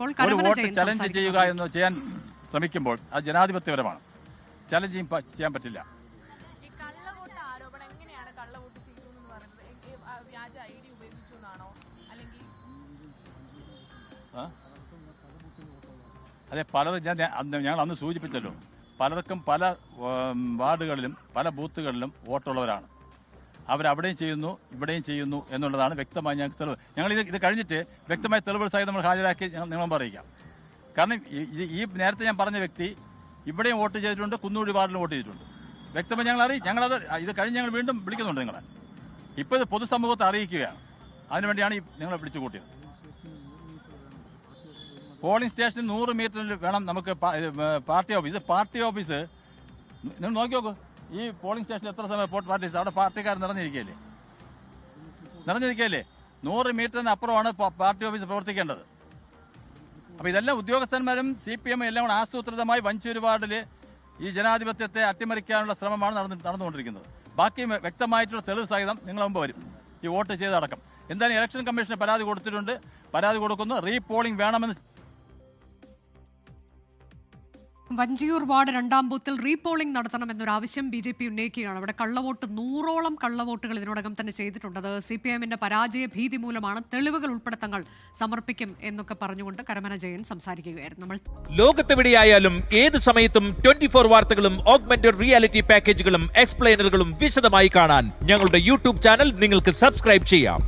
ഇപ്പോൾ ഒരു vote challenge ചെയ്യുക എന്ന് ചെയ്യാൻ ശ്രമിക്കുമ്പോൾ അത് ജനാധിപത്യപരമാണ്. ചലഞ്ച് ചെയ്യാൻ പറ്റില്ല? അതെ പലരും ഞാൻ ഞാൻ അന്ന് ഞങ്ങൾ അന്ന് സൂചിപ്പിച്ചല്ലോ. പലർക്കും പല വാർഡുകളിലും പല ബൂത്തുകളിലും വോട്ടുള്ളവരാണ്. അവരവിടെയും ചെയ്യുന്നു ഇവിടെയും ചെയ്യുന്നു എന്നുള്ളതാണ് വ്യക്തമായി ഞങ്ങൾക്ക് തെളിവ്. ഞങ്ങൾ ഇത് ഇത് കഴിഞ്ഞിട്ട് വ്യക്തമായ തെളിവുകൾ സഹിതം നമ്മൾ ഹാജരാക്കി നിങ്ങളും അറിയിക്കാം. കാരണം ഈ- നേരത്തെ ഞാൻ പറഞ്ഞ വ്യക്തി ഇവിടെയും വോട്ട് ചെയ്തിട്ടുണ്ട് കുന്നൂടി വാർഡിലും വോട്ട് ചെയ്തിട്ടുണ്ട്. വ്യക്തമായി ഞങ്ങൾ അറിയി ഞങ്ങളത് ഇത് കഴിഞ്ഞ് ഞങ്ങൾ വീണ്ടും വിളിക്കുന്നുണ്ട് നിങ്ങളെ. ഇപ്പോൾ ഇത് പൊതുസമൂഹത്തെ അറിയിക്കുകയാണ്. അതിനുവേണ്ടിയാണ് ഈ നിങ്ങളെ വിളിച്ചു കൂട്ടിയത്. പോളിംഗ് സ്റ്റേഷനിൽ നൂറ് മീറ്ററിൽ വേണം നമുക്ക് പാർട്ടി ഓഫീസ്. Party office. നിങ്ങൾ നോക്കി നോക്കൂ. ഈ പോളിംഗ് സ്റ്റേഷനിൽ എത്ര സമയം പാർട്ടി അവിടെ പാർട്ടിക്കാർ നിറഞ്ഞിരിക്കുകയല്ലേ? നിറഞ്ഞിരിക്കുകയല്ലേ? നൂറ് മീറ്ററിന് അപ്പുറമാണ് പാർട്ടി ഓഫീസ് പ്രവർത്തിക്കേണ്ടത്. അപ്പൊ ഇതെല്ലാം ഉദ്യോഗസ്ഥന്മാരും സി പി എം എല്ലാം കൂടെ ആസൂത്രിതമായി വഞ്ചിരുപാടിൽ ഈ ജനാധിപത്യത്തെ അട്ടിമറിക്കാനുള്ള ശ്രമമാണ് നടന്നു നടന്നുകൊണ്ടിരിക്കുന്നത്. ബാക്കി വ്യക്തമായിട്ടുള്ള തെളിവ് സഹിതം നിങ്ങൾ മുമ്പ് വരും. ഈ വോട്ട് ചെയ്തടക്കം എന്തായാലും ഇലക്ഷൻ കമ്മീഷന് പരാതി കൊടുത്തിട്ടുണ്ട്. പരാതി കൊടുക്കുന്നു. റീപോളിംഗ് വേണമെന്ന് വഞ്ചിയൂർ വാർഡ് രണ്ടാം ബൂത്തിൽ റീപോളിംഗ് നടത്തണമെന്നൊരു ആവശ്യം ബി ജെ പി ഉന്നയിക്കുകയാണ്. അവിടെ കള്ളവോട്ട് നൂറോളം കള്ളവോട്ടുകൾ ഇതിനോടകം തന്നെ ചെയ്തിട്ടുണ്ട്. അത് സി പി എമ്മിന്റെ പരാജയ ഭീതി മൂലമാണ് തെളിവുകൾ ഉൾപ്പെടെ തങ്ങൾ സമർപ്പിക്കും എന്നൊക്കെ പറഞ്ഞുകൊണ്ട് കരമന ജയൻ സംസാരിക്കുകയായിരുന്നു. നമ്മൾ ലോകത്തെവിടെയായാലും ഏത് സമയത്തും ട്വന്റി ഫോർ വാർത്തകളും ഓഗ്മെന്റഡ് റിയാലിറ്റി പാക്കേജുകളും എക്സ്പ്ലെയിനറുകളും വിശദമായി കാണാൻ ഞങ്ങളുടെ യൂട്യൂബ് ചാനൽ നിങ്ങൾക്ക് സബ്സ്ക്രൈബ് ചെയ്യാം.